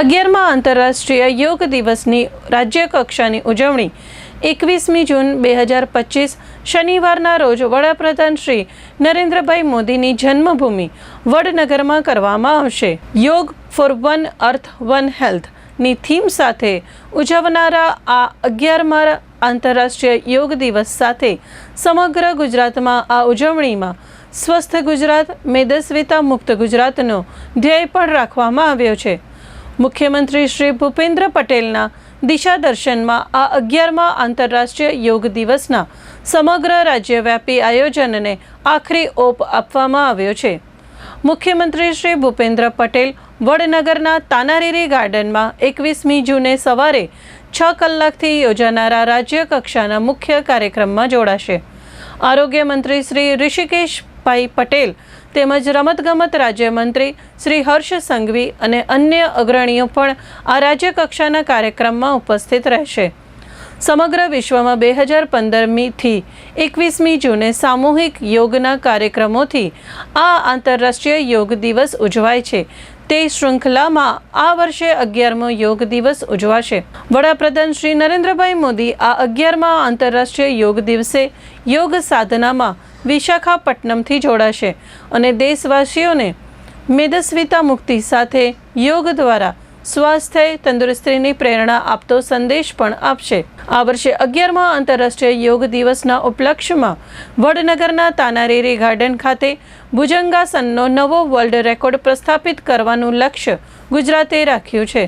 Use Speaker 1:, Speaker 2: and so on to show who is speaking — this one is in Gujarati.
Speaker 1: અગિયારમાં આંતરરાષ્ટ્રીય યોગ દિવસની રાજ્ય કક્ષાની ઉજવણી એકવીસમી જૂન બે હજાર પચીસ શનિવારના રોજ વડાપ્રધાન શ્રી નરેન્દ્રભાઈ મોદીની જન્મભૂમિ વડનગરમાં કરવામાં આવશે. Yoga for one earth one હેલ્થની theme સાથે ઉજવનારા આ અગિયારમાં આંતરરાષ્ટ્રીય યોગ દિવસ સાથે સમગ્ર ગુજરાતમાં આ ઉજવણીમાં સ્વસ્થ ગુજરાત, મેદસ્વીતા મુક્ત ગુજરાતનો ધ્યેય પણ રાખવામાં આવ્યો છે. મુખ્યમંત્રી શ્રી ભૂપેન્દ્ર પટેલના દિશા દર્શનમાં આ અગિયારમાં આંતરરાષ્ટ્રીય યોગ દિવસના સમગ્ર રાજ્યવ્યાપી આયોજનને આખરી ઓપ આપવામાં આવ્યો છે. મુખ્યમંત્રી શ્રી ભૂપેન્દ્ર પટેલ વડનગરના તાનારીરી ગાર્ડનમાં એકવીસમી જૂને સવારે છ કલાકથી યોજાનારા રાજ્ય કક્ષાના મુખ્ય કાર્યક્રમમાં જોડાશે. આરોગ્ય મંત્રી શ્રી ઋષિકેશભાઈ પટેલ તેમજ રમતગમત રાજ્યમંત્રી શ્રી હર્ષ સંઘવી અને અન્ય અગ્રણીઓ પણ આ રાજ્યકક્ષાના કાર્યક્રમમાં ઉપસ્થિત રહેશે. સમગ્ર વિશ્વમાં બે હજાર પંદરમીથી એકવીસમી જૂને સામૂહિક યોગના કાર્યક્રમોથી આ આંતરરાષ્ટ્રીય યોગ દિવસ ઉજવાય છે. તે શૃંખલામાં આ વર્ષે અગિયારમો યોગ દિવસ ઉજવાશે. વડાપ્રધાન શ્રી નરેન્દ્રભાઈ મોદી આ અગિયારમાં આંતરરાષ્ટ્રીય યોગ દિવસે યોગ સાધનામાં વિશાખાપટ્ટનમથી જોડાશે અને દેશવાસીઓને મેદસ્વીતા મુક્તિ સાથે યોગ દ્વારા સ્વાસ્થ્ય, તંદુરસ્તીની પ્રેરણા આપતો સંદેશ પણ આપશે. આ વર્ષે અગિયારમાં આંતરરાષ્ટ્રીય યોગ દિવસના ઉપલક્ષ્યમાં વડનગરના તાનારીરી ગાર્ડન ખાતે ભુજંગાસનનો નવો વર્લ્ડ રેકોર્ડ પ્રસ્થાપિત કરવાનું લક્ષ્ય ગુજરાતે રાખ્યું છે.